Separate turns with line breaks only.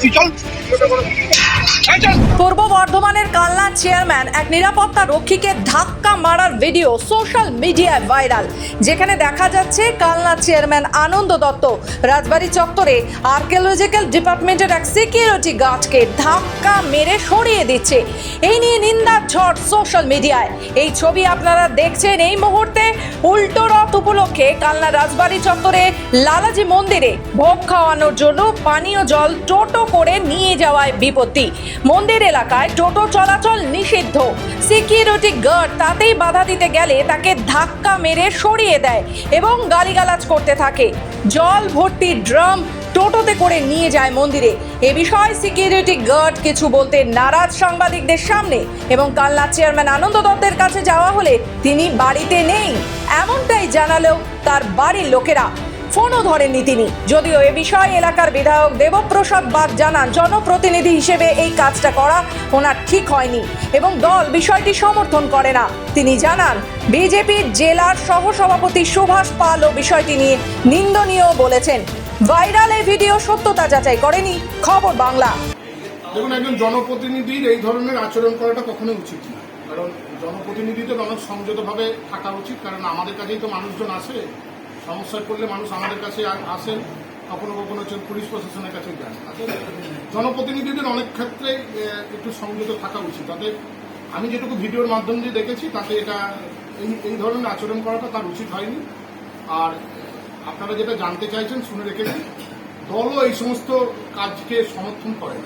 confusion.
পূর্ব বর্ধমানের Kalna chairman এক নিরাপত্তা রক্ষীকে ধাক্কা মারার ভিডিও সোশ্যাল মিডিয়ায় ভাইরাল। যেখানে দেখা যাচ্ছে কালনা চেয়ারম্যান আনন্দ দত্ত রাজবাড়ি চত্বরে আর্কিওলজিক্যাল ডিপার্টমেন্টের এক সিকিউরিটি গার্ডকে ধাক্কা মেরে সরিয়ে দিচ্ছে। এই নিয়ে নিন্দার ঝড় সোশ্যাল মিডিয়ায়। এই ছবি আপনারা দেখছেন এই মুহূর্তে উল্টো রথ উপলক্ষে কালনা রাজবাড়ি চত্বরে লালাজি মন্দিরে ভোগ খাওয়ানোর জন্য পানীয় জল টোটো করে নিয়ে যাওয়ায় বিপত্তি। মন্দির এলাকায় টোটো চলাচল নিষিদ্ধ। সিকিউরিটি গার্ড তাতেই বাধা দিতে গেলে তাকে ধাক্কা মেরে সরিয়ে দেয় এবং গালিগালাজ করতে থাকে। জল ভর্তি ড্রাম টোটোতে করে নিয়ে যায় মন্দিরে। এ বিষয়ে সিকিউরিটি গার্ড কিছু বলতে নারাজ সাংবাদিকদের সামনে এবং কালনা চেয়ারম্যান আনন্দ দত্তের কাছে যাওয়া হলে তিনি বাড়িতে নেই, এমনটাই জানালেও তার বাড়ির লোকেরা। ফোনও ধরেননি তিনি। যদিও এ বিষয়ে এলাকার বিধায়ক দেবপ্রসাদ বাগ জানান, জনপ্রতিনিধি হিসেবে এই কাজটা করা ওনার ঠিক হয়নি এবং দল বিষয়টি সমর্থন করে না। তিনি জানান, বিজেপির জেলার সহসভাপতি সুভাষ পালও বিষয়টি নিয়ে নিন্দনীয় বলেছেন। ভাইরাল এই ভিডিও সত্যতা যাচাই করেনি। খবর বাংলা।
দেখুন, একজন জনপ্রতিনিধির এই ধরনের আচরণ করাটা কখনোই উচিত না। কারণ জনপ্রতিনিধিদের অনেক সংযতভাবে থাকা উচিত, কারণ আমাদের কাছেই তো মানুষজন আসে। সমস্যায় পড়লে মানুষ আমাদের কাছে আসেন, কখনো কখনো হচ্ছে পুলিশ প্রশাসনের কাছে যান। জনপ্রতিনিধিদের অনেক ক্ষেত্রে একটু সংযত থাকা উচিত। তাতে আমি যেটুকু ভিডিওর মাধ্যম দিয়ে দেখেছি, তাতে এটা, এই এই ধরনের আচরণ করাটা তার উচিত হয়নি। আর, আপনারা যেটা জানতে চাইছেন, শুনে রেখেছি দলও এই সমস্ত কাজকে সমর্থন করে